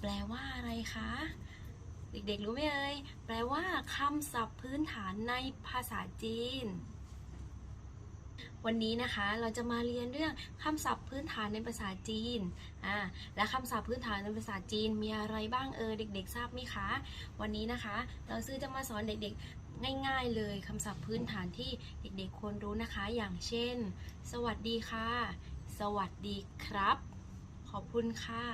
แปลว่าอะไรคะ เด็กๆรู้ไหมเอ่ยแปลว่าคำศัพท์พื้นฐานในภาษาจีน วันนี้นะคะเราจะมาเรียนเรื่องคำศัพท์พื้นฐานในภาษาจีนอ่าและคำศัพท์พื้นฐานในภาษาจีนมีอะไรบ้างเออเด็ก ๆ ทราบไหมคะ วันนี้นะคะ เราซื้อจะมาสอนเด็กๆง่ายๆเลยคำศัพท์พื้นฐานที่เด็กๆควรรู้นะคะ อย่างเช่น สวัสดีค่ะ สวัสดีครับ ขอบคุณค่ะ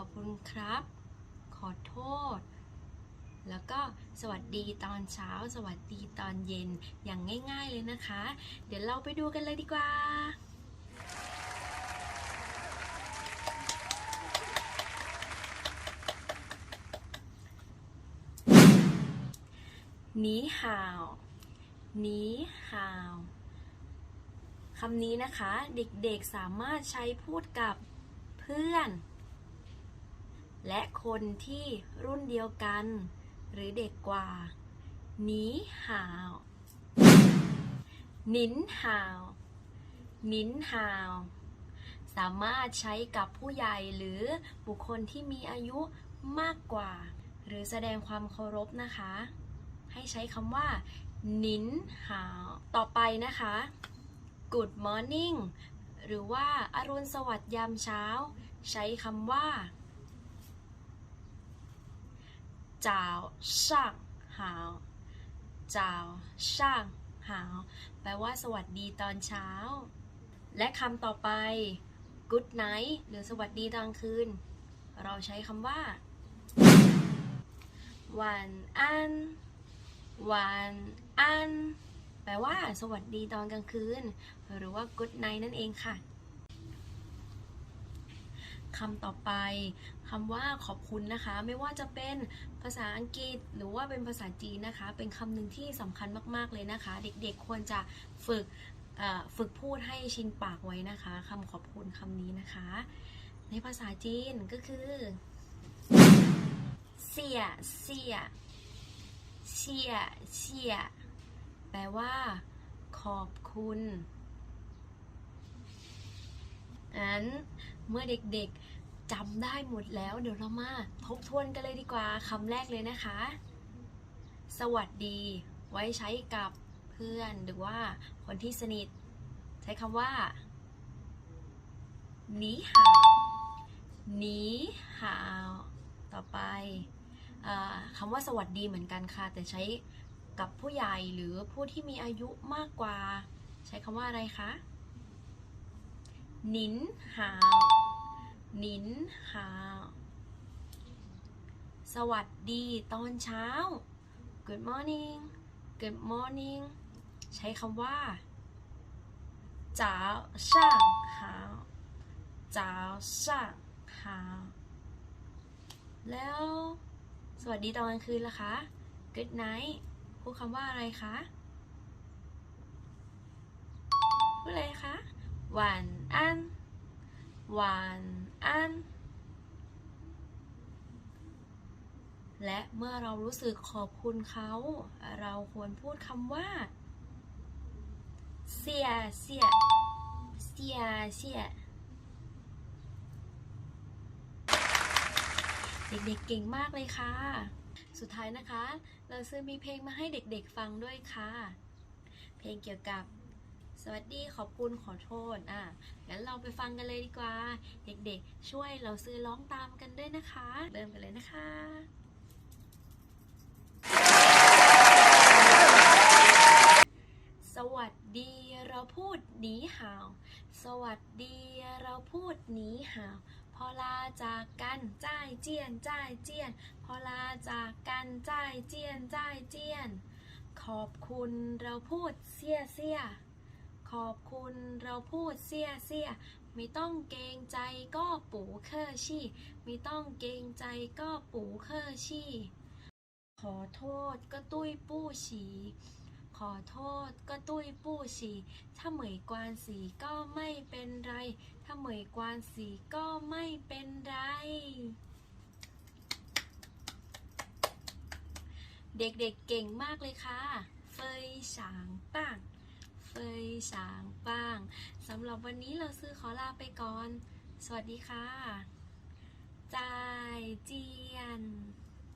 ขอบคุณครับ ขอโทษ แล้วก็สวัสดีตอนเช้า สวัสดีตอนเย็นอย่างง่าย ๆเลยนะคะ เดี๋ยวเราไปดูกันเลยดีกว่าหนีหาวหนีหาวคำนี้นะคะ เด็กๆสามารถใช้พูดกับเพื่อน และคนที่รุ่นเดียวกัน หรือเด็กกว่าหนีห่าวนินห่าวนินห่าว สามารถใช้กับผู้ใหญ่หรือบุคคลที่มีอายุมากกว่า หรือแสดงความเคารพนะคะ ให้ใช้คำว่านินห่าวต่อไปนะคะ Good morning หรือว่าอารุณสวัสดิ์ยามเช้า ใช้คำว่า จ้าวช่างหาวจ้าวช่างหาวแปลว่าสวัสดีตอนเช้า และคำต่อไป Good night หรือสวัสดีตอนคืน เราใช้คำว่าวันอันวันอันแปลว่าสวัสดีตอนกลางคืน หรือว่า good night นั่นเองค่ะ คำต่อไปคำว่าขอบคุณนะคะ ไม่ว่าจะเป็นภาษาอังกฤษหรือว่าเป็นภาษาจีนนะคะ เป็นคำหนึ่งที่สำคัญมากๆเลยนะคะ เด็กๆควรจะฝึกฝึกพูดให้ชินปากไว้นะคะคำขอบคุณคำนี้นะคะ ในภาษาจีนก็คือเสียเสียเสียเสียแปลว่า ขอบคุณ อันเมื่อเด็กๆจำได้หมดแล้ว เดี๋ยวเรามาทบทวนกันเลยดีกว่าคำแรกเลยนะคะ สวัสดี ไว้ใช้กับเพื่อนหรือว่าคนที่สนิท ใช้คำว่าหนีหาวหนีหาวต่อไปอคำว่าสวัสดีเหมือนกันค่ะ แต่ใช้กับผู้ใหญ่หรือผู้ที่มีอายุมากกว่า ใช้คำว่าอะไรคะ นินหาวนินหาวสวัสดีตอนเช้า Good morning Good morning ใช้คำว่าจ้าวช่างหาวจ้าวช่างหาวแล้วสวัสดีตอนกลางคืนล่ะคะ Good night พูดคำว่าอะไรคะ พูดอะไรคะ หวานอันหวานอันและเมื่อเรารู้สึกขอบคุณเขา เราควรพูดคำว่าเสียเสียเสียเสียเด็กๆเก่งมากเลยค่ะ สุดท้ายนะคะ เราซื้อมีเพลงมาให้เด็กๆฟังด้วยค่ะ เพลงเกี่ยวกับ สวัสดีขอบคุณขอโทษอะงั้นเราไปฟังกันเลยดีกว่า เด็กๆ ช่วยเราซื้อร้องตามกันด้วยนะคะ เริ่มกันเลยนะคะสวัสดีเราพูดหนีห่าว สวัสดีเราพูดหนีห่าว พอลาจากกันจ้ายเจียนจ้ายเจียน พอลาจากกันจ้ายเจียนจ้ายเจียน ขอบคุณเราพูดเสียเสีย ขอบคุณเราพูดเสียเสียไม่ต้องเกรงใจก็ปูเคอร์ชี่ ไม่ต้องเกรงใจก็ปูเคอร์ชี่ ขอโทษก็ตุ้ยปู้ฉีขอโทษก็ตุ้ยปู้ฉีถ้าเหมยกวานสีก็ไม่เป็นไร ถ้าเหมยกวานสีก็ไม่เป็นไร เด็กๆเก่งมากเลยค่ะ เฟยฉางป้าง เฟยฉางป้างสำหรับวันนี้เราซื้อขอลาไปก่อน สวัสดีค่ะ จ่ายเจียน